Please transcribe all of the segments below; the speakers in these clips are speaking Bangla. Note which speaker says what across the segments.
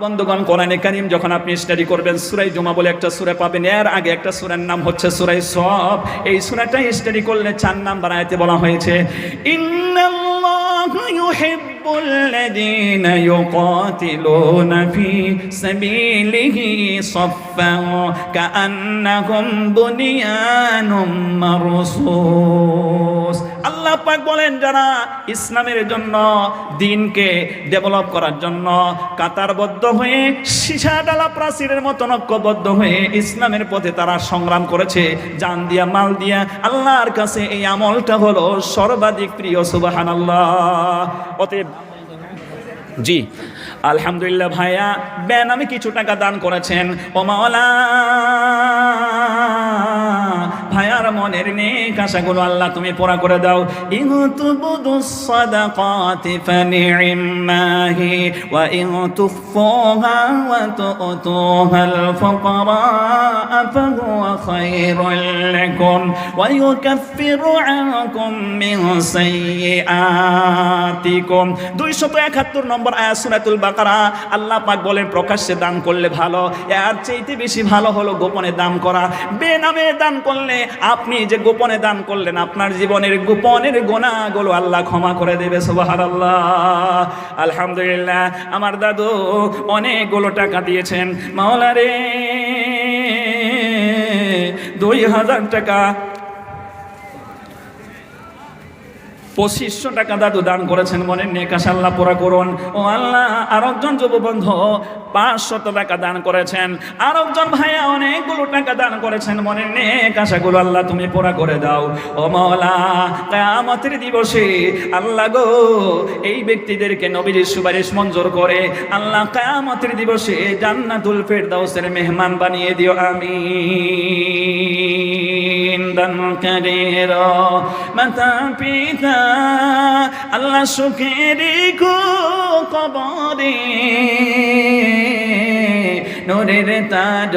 Speaker 1: বন্ধুগণ, কোরআনে কারিম যখন আপনি স্টাডি করবেন সুরাই জুমা বলে একটা সুরা পাবেন। এর আগে একটা সুরার নাম হচ্ছে সুরাই সব। এই সুরাটাই স্টাডি করলে চার নাম্বার আয়াতে বলা হয়েছে মারসুস। আল্লাহ পাক বলেন, যারা ইসলামের জন্য, দিনকে ডেভেলপ করার জন্য কাতারবদ্ধ হয়ে সীসা ডালা প্রাচীরের মতো ঐক্যবদ্ধ হয়ে ইসলামের পথে তারা সংগ্রাম করেছে, জান দিয়া, মাল দিয়া, আল্লাহর কাছে এই আমলটা হলো সর্বাধিক প্রিয় সুবাহান আল্লাহ অতএব জি, আলহামদুলিল্লাহ ভাইয়া বেন আমি কিছু টাকা দান করেছেন। ও মাওলা, ভাইয়ার মনের নেক আশাগুলো আল্লাহ তুমি পুরা করে দাও। সাদাকাতি ফানি'মাহি ওয়া ওয়া ওয়া ইউকাফিরু আনকুম মিন সাইয়্যাতিকুম। 271 নম্বর আয়াত সূরাতুল বাকারা, আল্লাহ পাক বলেন, প্রকাশ্যে দান করলে ভালো, এর চাইতে বেশি ভালো হলো গোপনে দান করা। বেনামে দান করলে আপনি যে গোপনে দান করলেন, আপনার জীবনের গোপনের গোনাগুলো আল্লাহ ক্ষমা করে দেবে, সুবহানাল্লাহ। আলহামদুলিল্লাহ, আমার দাদু অনেকগুলো টাকা দিয়েছেন। মাওলারে, দুই হাজার টাকা পঁচিশশো টাকা দাদু দান করেছেন মনে নেকাশ আল্লাহ পুরা করুন। ও আল্লাহ আর একজন যুববন্ধু পাঁচশত টাকা দান করেছেন। আর একজন ভাইয়া অনেকগুলো টাকা দান করেছেন মনে নেক আশাগুলো আল্লাহ তুমি পুরা করে দাও। ও মৌলা কায়ামতের দিবসে আল্লাহ গো, এই ব্যক্তিদেরকে নবীর সুপারিশ মঞ্জুর করে আল্লাহ কায়ামতের দিবসে জান্নাতুল ফেরদাউসের মেহমান বানিয়ে দিও আমি দানকারীর মাতা পিতা আল্লাহ সুখের কবরে নোরের তাজ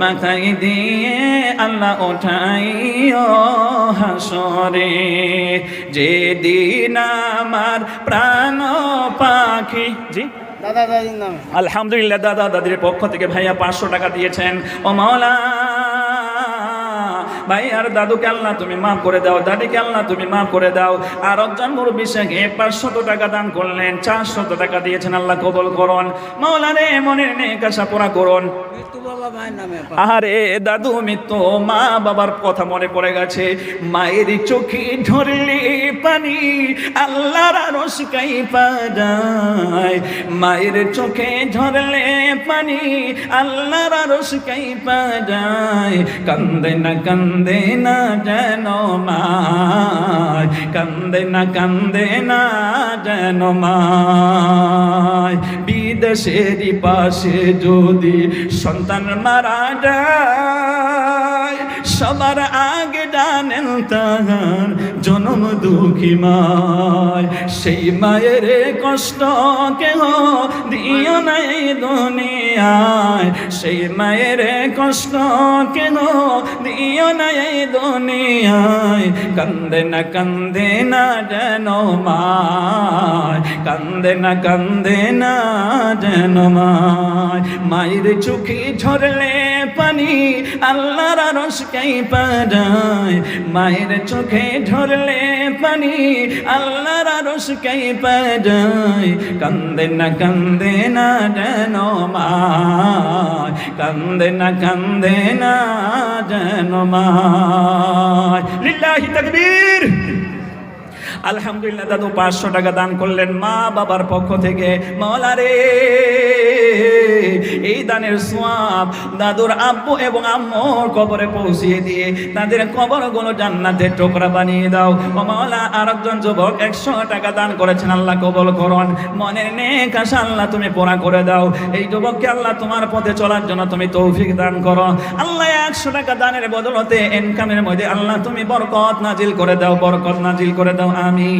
Speaker 1: মাথায় দিয়ে আল্লাহ ওঠাই হাসরে। যে দিন আমার প্রাণ পাখি জি?
Speaker 2: দাদা দাদির নামে।
Speaker 1: আলহামদুলিল্লাহ দাদা দাদির পক্ষ থেকে ভাইয়া পাঁচশো টাকা দিয়েছেন। ও মাওলা ভাই আর দাদুকে আল্লাহ তুমি মাফ করে দাও। দাদিকে আল্লাহ তুমি মাফ করে দাও। আর একজন মুরব্বী শেখে পাঁচশত টাকা দান করলেন চারশত টাকা দিয়েছেন আল্লাহ কবল করুন। মাওলা রে মনের নেক আশা পুরা করুন। আরে দাদু মৃত্যু মা বাবার কথা মনে পড়ে গেছে। মায়ের চোখে ঝরলে পানি আল্লাহর রসকাই পাজায় মায়ের চোখে ঝরলে পানি আল্লাহর রসকাই পাজায় কান্দে না কান্দে না যেন মায় কান্দে না কান্দে না যেন মায় বিদেশেরই পাশে যদি সন্তান মারা যায় সবার আগে জানেন তাহার জনম দুঃখী মায়। সেই মায়ের কষ্ট কেহ দিও নাই দুনিয়ায়। সেই মায়ের কষ্ট কেন দিও নাই দুনিয়ায়। কান্দে না কান্দে না যেন মায় কান্দে না কান্দে না যেন মায়। মায়ের চোখে ঝরলে পানি আল্লাহর রসকাই পাজায়। মায়ের চোখে ঝরলে পানি আল্লাহর রসকাই পাজায়। কান্দে না কান্দে না যেন মায়। কান্দে না কান্দে না যেন মায়। লিল্লাহি তাকবীর। আলহামদুলিল্লাহ দাদু পাঁচশো টাকা দান করলেন মা বাবার পক্ষ থেকে। মৌলা রে এই দানের সোয়াব দাদুর আব্বু এবং আম্মুর কবরে পৌঁছিয়ে দিয়ে তাদের কবরগুলো জান্নাতের টোকরা বানিয়ে দাও। মাওলা, আরেকজন যুবক একশো টাকা দান করেছেন, আল্লাহ কবল করন। মনের নেক আল্লাহ তুমি পোড়া করে দাও। এই যুবককে আল্লাহ তোমার পথে চলার জন্য তুমি তৌফিক দান করো। আল্লাহ একশো টাকা দানের বদলতে ইনকামের মধ্যে আল্লাহ তুমি বরকত নাজিল করে দাও, বরকত নাজিল করে দাও। আমি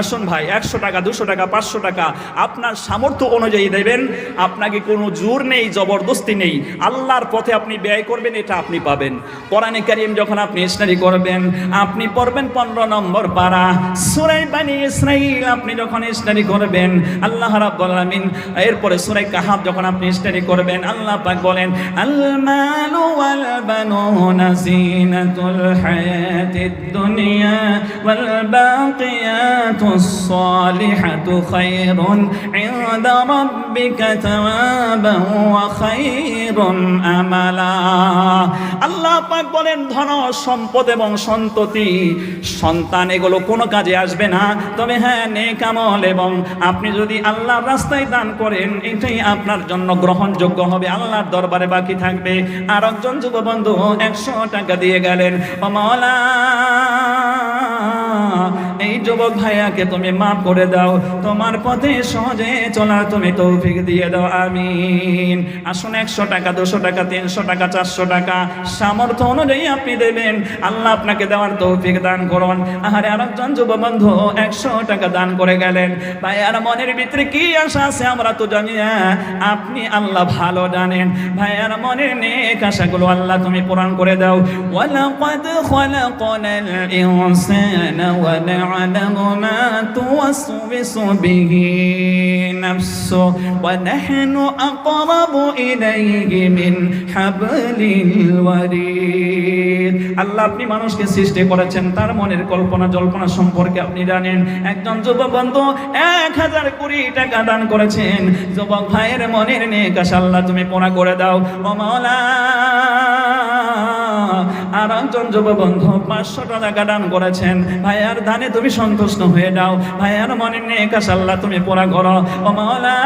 Speaker 1: আসুন ভাই, একশো টাকা, দুশো টাকা, পাঁচশো টাকা, আপনার সামর্থ্য অনুযায়ী দেবেন দেবেন, আপনাকে কোনো জোর নেই, জবরদস্তি নেই। আল্লাহর পথে আপনি ব্যয় করবেন, এটা আপনি পাবেন। কোরআনে কারিম যখন আপনি স্টাডি করবেন, আপনি পড়বেন পনেরো নম্বর পারা। সুরাই বানি ইসরাইল আপনি যখন স্টাডি করবেন, আল্লাহ আলামিন, এরপরে সুরাই কাহাব যখন আপনি স্টাডি করবেন, আল্লাহ পাক বলেন আল মালু ওয়াল বানুনা জিনাতুল হায়াতিদ দুনিয়া ওয়াল বাকিয়াতুস সালিহাতু খায়রুন ইনদা রাব্বিকা তাওয়াবান ওয়া খায়রুন আমালা আল্লাহ পাক বলেন, ধন, সম্পদ এবং সন্ততি, সন্তান, এগুলো কোনো কাজে আসবে না। তবে হ্যাঁ নেক আমল এবং আপনি যদি আল্লাহর রাস্তায় দান করেন, এটাই আপনার জন্য গ্রহণযোগ্য হবে। আল্লাহর দরবারে বাকি থাকবে। আর একজন যুববন্ধু একশো টাকা দিয়ে গেলেন, ও এই যুবক ভাইয়াকে তুমি মাফ করে দাও। তোমার পথে সহজে চলা তুমি তৌফিক দিয়ে দাও, আমিন। আসুন একশো টাকা, দুশো টাকা, তিনশো টাকা, চারশো টাকা। সামর্থ্য অনুযায়ী আপনি দেবেন। আল্লাহ আপনাকে দেওয়ার তৌফিক দান করুন। আহারে আরেকজন যুববন্ধু একশো টাকা দান করে গেলেন। ভাই আর মনের ভিতরে কি আশা আছে আমরা তো জানি না আপনি আল্লাহ ভালো জানেন। ভাই আর মনের নেক আশাগুলো আল্লাহ তুমি পূরণ করে দাও। ওয়ালাকাদ খলাকনাল ইনসানা ওয়া মা তুওয়াসবিসু বিহি নাফসু ওয়া নাহনু আকরাবু ইলাইহি মিন হাবলিল ওয়ারিদ আল্লাহ আপনি মানুষকে সৃষ্টি করেছেন, তার মনের কল্পনা জল্পনা সম্পর্কে আপনি জানেন। একজন যুবক বন্ধু এক হাজার কোটি টাকা দান করেছেন। যুবক ভাইয়ের মনের নেক আশা আল্লাহ তুমি পোড়া করে দাও। ও মাওলা আর একজন যুববন্ধু পাঁচশো টাকা দান করেছেন। ভাইয়ার দানে তুমি সন্তুষ্ট হয়ে যাও। ভাইয়ার মনে নেক আশা, আল্লাহ তুমি পোড়া করো। ও মাওলা,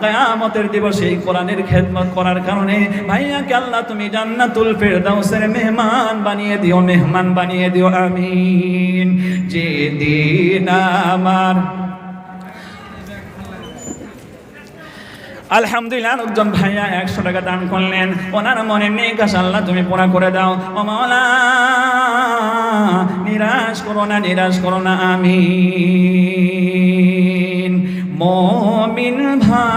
Speaker 1: কিয়ামতের দিবসে এই কোরআনের খেদমত করার কারণে ভাইয়াকে আল্লাহ তুমি জান্নাতুল ফেরদাউসের মেহমান বানিয়ে দিও, মেহমান বানিয়ে দিও, আমিন। যে দিন আমার আলহামদুলিল্লাহ একজন ভাইয়া, একশো টাকা দান করলেন। ওনার মনে নেই আল্লাহ তুমি পুরা করে দাও। ও মাওলা, নিরাশ করো না, নিরাশ করো না আমি মমিন ভাই,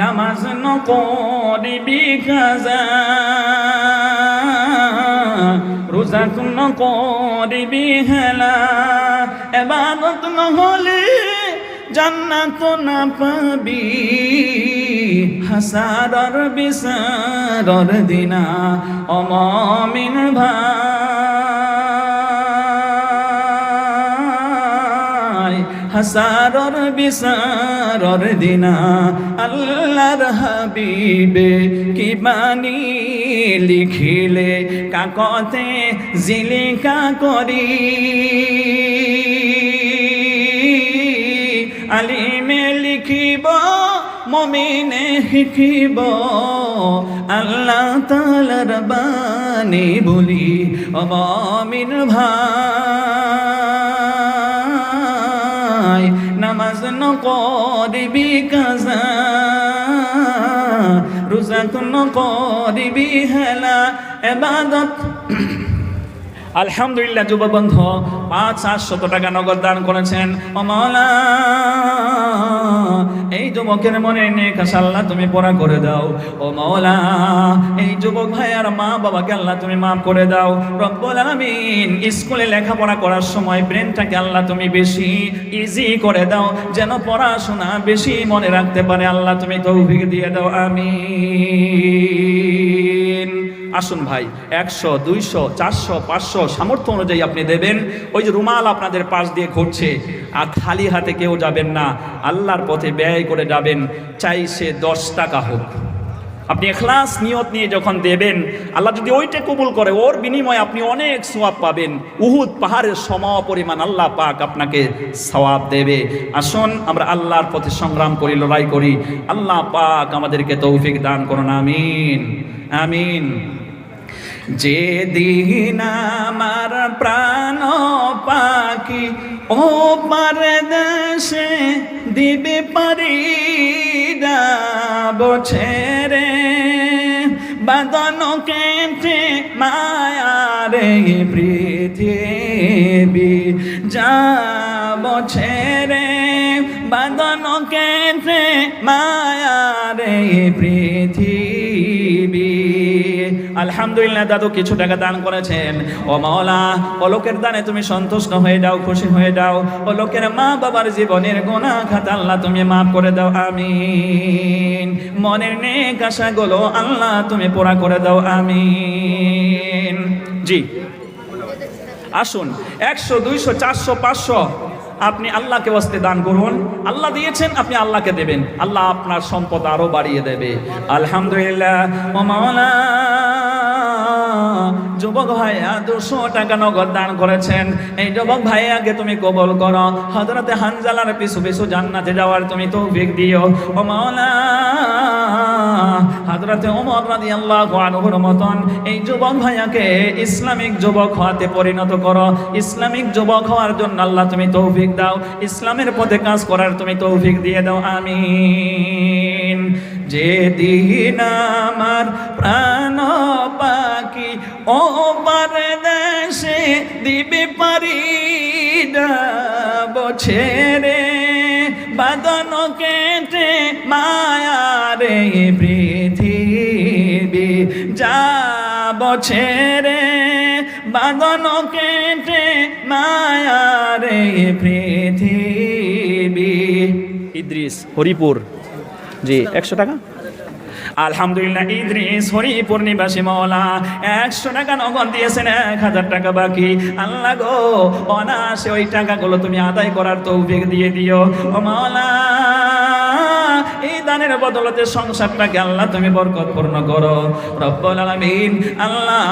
Speaker 1: নামাজ নকরিবি কাজা রোজা কোন হেলা। এবাদত নহলে জান্নাত না পাবি, হাসারর বিসারর দিনা অমমিন ভাই, হাসারর বিসারর দিনা, আল্লাহর হাবিবে কি বাণী লিখিলে, কাকতে জিলিকা করি। আলিমে লিখিব, মমিনে শিখিব। আল্লাহ তালার বাণী বলি অমিন ভাই, নামাজ নকরিবি কাজা, রোজা নকরিবি হেলা, এবাদত আলহামদুলিল্লাহ যুববন্ধু পাঁচ সাতশত টাকা নগদ দান করেছেন। ও মাওলা, এই যুবকের মনে নেক আল্লাহ তুমি পড়া করে দাও। ও মাওলা, এই যুবক ভাইয়ার মা বাবাকে আল্লাহ তুমি মাফ করে দাও। রব্বুল আলামিন, স্কুলে লেখাপড়া করার সময় ব্রেনটাকে আল্লাহ তুমি বেশি ইজি করে দাও। যেন পড়াশোনা বেশি মনে রাখতে পারে, আল্লাহ তুমি তৌফিক দিয়ে দাও। আমিন। আসুন ভাই, একশো, দুইশো, চারশো, পাঁচশো সামর্থ্য অনুযায়ী আপনি দেবেন। ওই যে রুমাল আপনাদের পাশ দিয়ে ঘুরছে, আর খালি হাতে কেউ যাবেন না, আল্লাহর পথে ব্যয় করে যাবেন, চাই সে দশ টাকা হোক। আপনি এখলাস, নিয়ত নিয়ে যখন দেবেন, আল্লাহ যদি ওইটা কবুল করে, ওর বিনিময়ে আপনি অনেক সোয়াব পাবেন। উহুদ পাহাড়ের সম পরিমাণ আল্লাহ পাক আপনাকে সওয়াব দেবে। আসুন, আমরা আল্লাহর পথে সংগ্রাম করি, লড়াই করি। আল্লাহ পাক আমাদেরকে তৌফিক দান করুন, আমিন আমিন। যে দিন আমার প্রাণ পাখি ও পারে দেশে দিবে পারি ছেড়ে বাদন কেটে মায়ারে পৃথিবী যাব ছেড়ে কেটে মায়ারে পৃথিবী আলহামদুলিল্লাহ, দাদু কিছু টাকা দান করেছেন। ও মাওলা, ও লোকের দানে তুমি সন্তুষ্ট হয়ে যাও, খুশি হয়ে যাও। ও লোকের মা বাবার জীবনের গোনা খাতা আল্লাহ তুমি মাফ করে দাও, আমিন। মনের নেক আশাগুলো আল্লাহ তুমি পোড়া করে দাও, আমিন। জি। আসুন, একশো, দুইশো, চারশো, পাঁচশো আপনি আল্লাহকে বসতে দান করুন। আল্লাহ দিয়েছেন, আপনি আল্লাহকে দেবেন। আল্লাহ আপনার সম্পদ আরও বাড়িয়ে দেবে। আলহামদুলিল্লাহ যুবক ভাইয়া দুশো টাকা নগদ দান করেছেন। এই যুবক ভাইয়াকে তুমি কবল করো। হজরতে হানজালার পিছু পিছু জান্নাতে যাওয়ার তুমি তো তৌফিক দিও। ও মাওলা হজরতে ওমর রাদিয়াল্লাহু আনহুর মতন এই যুবক ভাইয়াকে ইসলামিক যুবক হওয়াতে পরিণত করো। ইসলামিক যুবক হওয়ার জন্য আল্লাহ তুমি তৌফিক দাও। ইসলামের পথে কাজ করার তুমি তৌফিক দিয়ে দাও। আমিন। যে দিন আমার প্রাণ পাখি ও পারে দেশে দিবে পারি বছেরে, বাদন কেটে মায়ারে পৃথিবী যা বছেরে, বাদন কেটে মায়ারে পৃথিবী। ইদ্রিস, হরিপুর। জি, একশো টাকা? আলহামদুলিল্লাহ, ইদ্রিস, হরিপুর নিবাসী মৌলা একশো টাকা নগদ দিয়েছেন, এক হাজার টাকা বাকি। আল্লাহ গো অনাসে ওই টাকাগুলো তুমি আদায় করার তৌফিক দিয়ে দিও। ও এই দানের বদলতে সংসারটাকে আল্লাহ তুমি বরকতপূর্ণ করো। রব্বুল আলামিন, আল্লাহ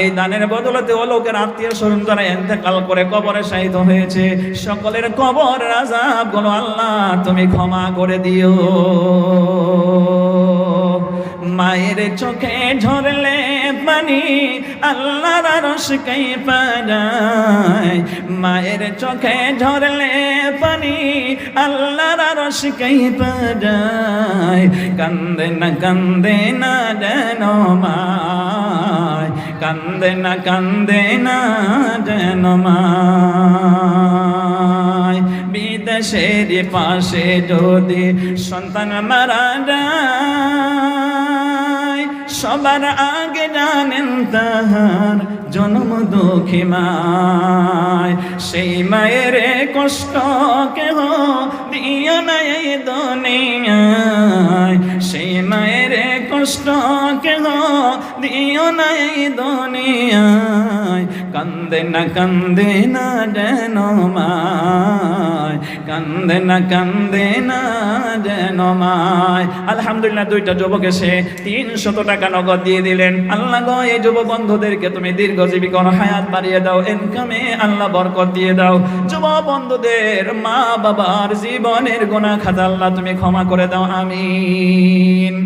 Speaker 1: এই দানের বদলতে ও লোকের আত্মীয় স্বজন যারা এতেকাল করে কবরে শাহিদ হয়েছে, সকলের কবর রাজা গুলো আল্লাহ তুমি ক্ষমা করে দিও। মায়ের চোখে ঝরলে পানি, আল্লাহর রস কাই পায় মায়ের চোখে ঝরলে পানি, আল্লাহর রস কাই পায় কান্দে না কান্দে না যেন মায়, কান্দে না কান্দে না যেন মায়। বিদেশের পাশে যদি সন্তান মারা যায় সবার আগে জানেন তাহার জন্ম দুঃখী মায়। সেই মায়ের কষ্ট কেহ দিও না এই দুনিয়ায়। সেই মায়ের কষ্ট কেন দিও নাই দুনিয়ায়? কান্দে না কান্দে না যেন মায়। কান্দে না কান্দে না যেন মায়। আলহামদুলিল্লাহ দুইটা যুবক এসে তিনশত টাকা নগদ দিয়ে দিলেন। আল্লাহ গো, এই যুব বন্ধুদেরকে তুমি দীর্ঘজীবী করো হায়াত বাড়িয়ে দাও ইনকামে আল্লাহ বরকত দিয়ে দাও। যুব বন্ধুদের মা বাবার জীবনের গোনা খাতা আল্লাহ তুমি ক্ষমা করে দাও, আমিন।